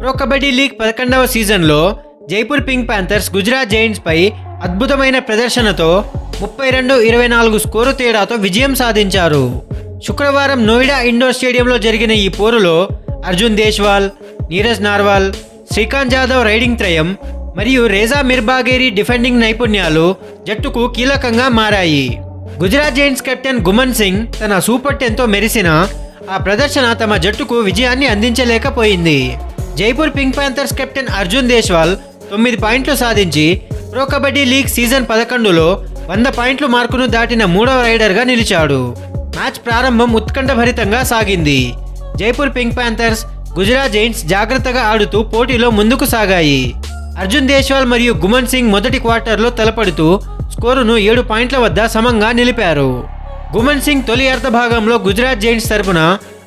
Pro kabaddi league పదకొండవ సీజన్లో Jaipur pink panthers Gujarat giants పై అద్భుతమైన ప్రదర్శనతో ముప్పై రెండు ఇరవై నాలుగు స్కోరు తేడాతో విజయం సాధించారు. శుక్రవారం నోయిడా ఇండోర్ స్టేడియంలో జరిగిన ఈ పోరులో అర్జున్ దేశ్వాల్ నీరజ్ నార్వాల్ శ్రీకాంత్ జాదవ్ రైడింగ్ త్రయం మరియు రేజా మిర్బాగేరి డిఫెండింగ్ నైపుణ్యాలు జట్టుకు కీలకంగా మారాయి. గుజరాత్ జైంట్స్ కెప్టెన్ గుమన్ సింగ్ తన సూపర్ టెన్తో మెరిసిన ఆ ప్రదర్శన తమ జట్టుకు విజయాన్ని అందించలేకపోయింది. Jaipur pink panthers captain Arjun Deshwal తొమ్మిది పాయింట్లు సాధించి ప్రో కబడ్డీ లీగ్ సీజన్ పదకొండులో వంద పాయింట్లు మార్కును దాటిన మూడవ రైడర్గా నిలిచాడు. మ్యాచ్ ప్రారంభం ఉత్కంఠభరితంగా సాగింది. Jaipur pink panthers Gujarat giants జాగ్రత్తగా ఆడుతూ పోటీలో ముందుకు సాగాయి. అర్జున్ దేశ్వాల్ మరియు గుమన్ సింగ్ మొదటి క్వార్టర్లో తలపడుతూ స్కోరును ఏడు పాయింట్ల వద్ద సమంగా నిలిపారు. గుమన్ సింగ్ తొలి అర్ధ భాగంలో గుజరాత్ జైంట్స్ తరపున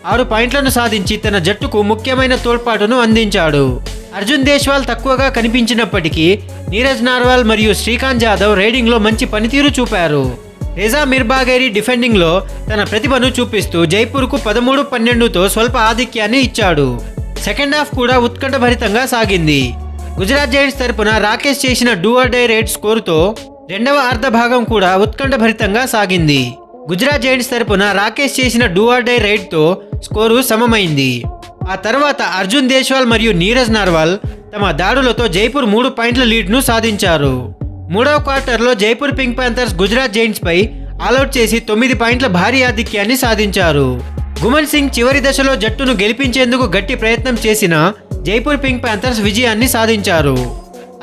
ఆరు పాయింట్లను సాధించి తన జట్టుకు ముఖ్యమైన తోడ్పాటును అందించాడు. అర్జున్ దేశ్వాల్ తక్కువగా కనిపించినప్పటికీ నీరజ్ నార్వాల్ మరియు శ్రీకాంత్ జాదవ్ రైడింగ్లో మంచి పనితీరు చూపారు. రేజా మిర్బాగేరి డిఫెండింగ్లో తన ప్రతిభను చూపిస్తూ జైపూర్కు పదమూడు పన్నెండుతో స్వల్ప ఆధిక్యాన్ని ఇచ్చాడు. సెకండ్ హాఫ్ కూడా ఉత్కంఠభరితంగా సాగింది. గుజరాత్ జైంట్స్ తరపున రాకేష్ చేసిన డూఆర్ డై రేట్ స్కోరుతో రెండవ అర్ధ భాగం కూడా ఉత్కంఠభరితంగా సాగింది. గుజరాత్ జైంట్స్ తరపున రాకేష్ చేసిన డూఆర్ డై రైడ్తో స్కోరు సమమైంది. ఆ తర్వాత అర్జున్ దేశ్వాల్ మరియు నీరజ్ నార్వాల్ తమ దాడులతో జైపూర్ మూడు పాయింట్ల లీడ్ను సాధించారు. మూడవ క్వార్టర్లో జైపూర్ పింక్ ప్యాంథర్స్ గుజరాత్ జైంట్స్పై ఆల్అౌట్ చేసి తొమ్మిది పాయింట్ల భారీ ఆధిక్యాన్ని సాధించారు. గుమన్ సింగ్ చివరి దశలో జట్టును గెలిపించేందుకు గట్టి ప్రయత్నం చేసిన జైపూర్ పింక్ ప్యాంథర్స్ విజయాన్ని సాధించారు.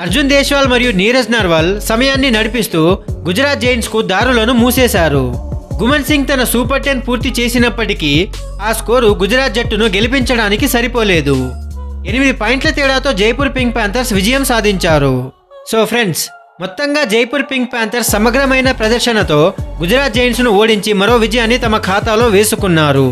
అర్జున్ దేశ్వాల్ మరియు నీరజ్ నర్వాల్ సమయాన్ని నడిపిస్తూ గుజరాత్ జైంట్స్కు దారులను మూసేశారు. గుమన్ సింగ్ తన సూపర్ టెన్ పూర్తి చేసినప్పటికీ ఆ స్కోరు గుజరాత్ జట్టును గెలిపించడానికి సరిపోలేదు. ఎనిమిది పాయింట్ల తేడాతో జైపూర్ పింక్ ప్యాంథర్స్ విజయం సాధించారు. సో ఫ్రెండ్స్ మొత్తంగా జైపూర్ పింక్ ప్యాంథర్స్ సమగ్రమైన ప్రదర్శనతో గుజరాత్ జైన్స్ను ఓడించి మరో విజయాన్ని తమ ఖాతాలో వేసుకున్నారు.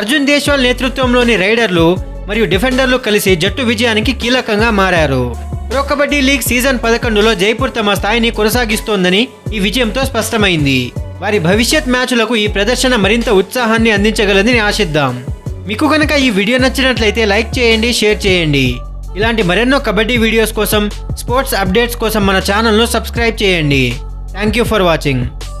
అర్జున్ దేశ్వాల్ నేతృత్వంలోని రైడర్లు మరియు డిఫెండర్లు కలిసి జట్టు విజయానికి కీలకంగా మారారు. ప్రో కబడ్డీ లీగ్ సీజన్ పదకొండులో జైపూర్ తమ స్థాయిని కొనసాగిస్తోందని ఈ విజయంతో స్పష్టమైంది. వారి భవిష్యత్ మ్యాచ్లకు ఈ ప్రదర్శన మరింత ఉత్సాహాన్ని అందించగలదని ఆశిద్దాం. మీకు కనుక ఈ వీడియో నచ్చినట్లయితే లైక్ చేయండి షేర్ చేయండి. ఇలాంటి మరెన్నో కబడ్డీ వీడియోస్ కోసం స్పోర్ట్స్ అప్డేట్స్ కోసం మన ఛానల్ను సబ్స్క్రైబ్ చేయండి. Thank you for watching.